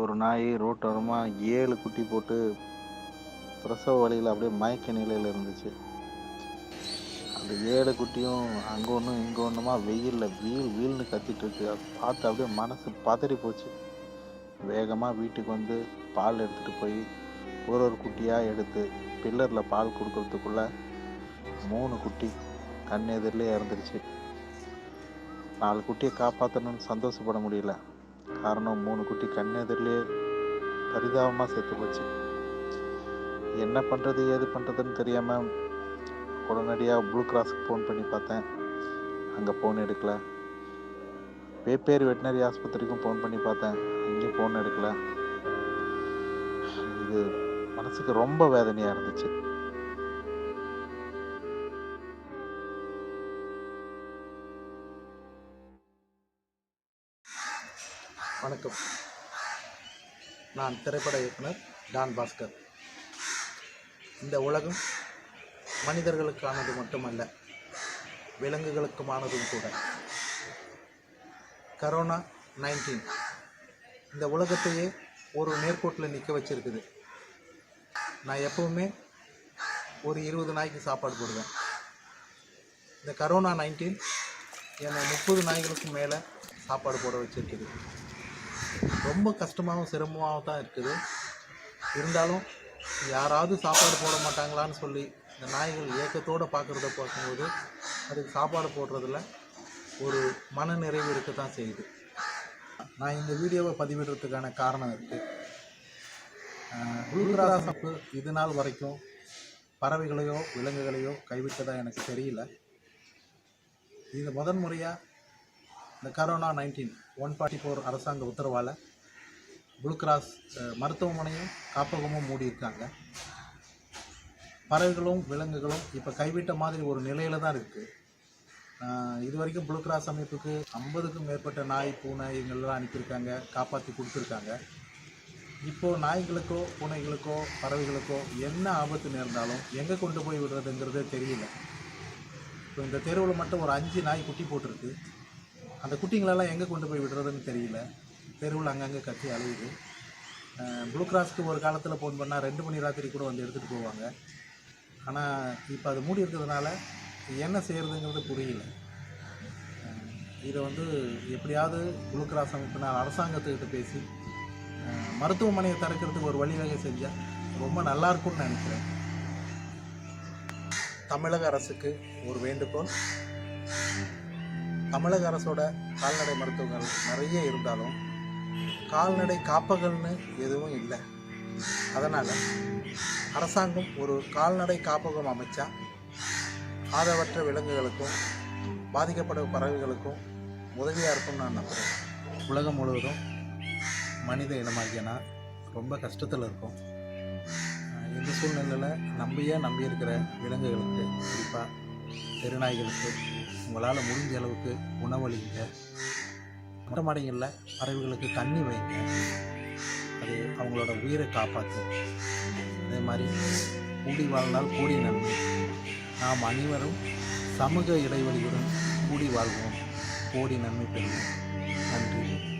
ஒரு நாய் ரோட்டோரமாக ஏழு குட்டி போட்டு பிரசவ வழியில் அப்படியே மயக்க நிலையில் இருந்துச்சு. அந்த ஏழு குட்டியும் அங்கே ஒன்றும் இங்கே ஒன்றுமா வெயிலில் வீல் வீல்னு கத்திட்டு இருக்கு. அதை பார்த்து அப்படியே மனசு பதறி போச்சு. வேகமாக வீட்டுக்கு வந்து பால் எடுத்துகிட்டு போய் ஒரு ஒரு குட்டியாக எடுத்து பில்லரில் பால் கொடுக்கறதுக்குள்ள மூணு குட்டி கண் எதிரிலே இறந்துருச்சு. நாலு குட்டியை காப்பாற்றணும்னு சந்தோஷப்பட முடியல. காரணம் மூணு குட்டி கண்ணெதிரிலே பரிதாபமாக செத்து போச்சு. என்ன பண்ணுறது ஏது பண்ணுறதுன்னு தெரியாமல் உடனடியாக ப்ளூ கிராஸுக்கு ஃபோன் பண்ணி பார்த்தேன். அங்கே ஃபோன் எடுக்கல. வேப்பேரி வெட்டினரி ஆஸ்பத்திரிக்கும் ஃபோன் பண்ணி பார்த்தேன். அங்கேயும் ஃபோன் எடுக்கல. இது மனசுக்கு ரொம்ப வேதனையாக இருந்துச்சு. வணக்கம். நான் திரைப்பட இயக்குனர் டான் பாஸ்கர். இந்த உலகம் மனிதர்களுக்கானது மட்டுமல்ல விலங்குகளுக்குமானதும் கூட. Corona nineteen. இந்த உலகத்தையே ஒரு நேர்கோட்டில் நிற்க வச்சிருக்குது. நான் எப்பவுமே ஒரு இருபது நாய்க்கு சாப்பாடு போடுவேன். இந்த கரோனா நைன்டீன் என்னை முப்பது நாய்களுக்கும் மேலே சாப்பாடு போட வச்சிருக்குது. ரொம்ப கஷ்டமாகவும் சிரமமாகவும் தான் இருக்குது. இருந்தாலும் யாராவது சாப்பாடு போட மாட்டாங்களான்னு சொல்லி இந்த நாய்கள் ஏக்கத்தோடு பார்க்குறத பார்க்கும்போது அதுக்கு சாப்பாடு போடுறதுல ஒரு மன நிறைவு இருக்க தான் செய்யுது. நான் இந்த வீடியோவை பதிவிடுறதுக்கான காரணம் இருக்குது உள்கிராசப்பு இது நாள் வரைக்கும் பறவைகளையோ விலங்குகளையோ கைவிட்டதா எனக்கு தெரியல. இது முதன் முறையாக இந்த corona nineteen one forty four அரசாங்க உத்தரவால் ப்ளூ கிராஸ் மருத்துவமனையும் காப்பகமும் மூடியிருக்காங்க. பறவைகளும் விலங்குகளும் இப்போ கைவிட்ட மாதிரி ஒரு நிலையில் தான் இருக்குது இது வரைக்கும் ப்ளூ கிராஸ் அமைப்புக்கு ஐம்பதுக்கும் மேற்பட்ட நாய் பூனை இவங்களெலாம் அனுப்பியிருக்காங்க காப்பாற்றி கொடுத்துருக்காங்க. இப்போது நாய்களுக்கோ பூனைகளுக்கோ பறவைகளுக்கோ என்ன ஆபத்து நேர்ந்தாலும் எங்கே கொண்டு போய் விடுறதுங்கிறதே தெரியல. இப்போ இந்த தெருவில் மட்டும் ஒரு அஞ்சு நாய் குட்டி போட்டிருக்கு. அந்த குட்டிங்களெல்லாம் எங்கே கொண்டு போய் விடுறதுன்னு தெரியல. தெருவில் அங்கங்கே கட்டி அழுகுது. ப்ளூ கிராஸ்க்கு ஒரு காலத்தில் ஃபோன் பண்ணால் ரெண்டு மணி ராத்திரி கூட வந்து எடுத்துகிட்டு போவாங்க. ஆனால் இப்போ அது மூடி இருக்கிறதுனால என்ன செய்கிறதுங்கிறது புரியல. இதை வந்து எப்படியாவது ப்ளூ கிராஸ் அமைப்பினால் அரசாங்கத்துக்கிட்ட பேசி மருத்துவமனையை திறக்கிறதுக்கு ஒரு வழிவகை செஞ்சால் ரொம்ப நல்லா இருக்கும்னு நினைக்கிறேன். தமிழக அரசுக்கு ஒரு வேண்டுகோள். தமிழக அரசோட கால்நடை மருத்துவங்கள் நிறைய இருந்தாலும் கால்நடை காப்பகம்னு எதுவும் இல்லை. அதனால் அரசாங்கம் ஒரு கால்நடை காப்பகம் அமைச்சா ஆதரவற்ற விலங்குகளுக்கும் பாதிக்கப்படும் பறவைகளுக்கும் உதவியாக இருக்கும்னு நான் நம்புகிறேன் உலகம் முழுவதும் மனித இனமாகிய நான் ரொம்ப கஷ்டத்தில் இருக்கும். இந்த சூழ்நிலையில் நம்பியே நம்பி இருக்கிற விலங்குகளுக்கு குறிப்பாக தெருநாய்களுக்கு உங்களால் முடிஞ்ச அளவுக்கு உணவளிங்க. மொட்டை மாடிகளில் பறவைகளுக்கு தண்ணி வைங்க. அது அவங்களோட உயிரை காப்பாற்றும். அதே மாதிரி கூடி வாழ்ந்தால் கூடி நன்மை. நாம் அனைவரும் சமூக இடைவெளியுடன் கூடி வாழ்வோம். கோடி நன்மை பெறுவோம். நன்றி.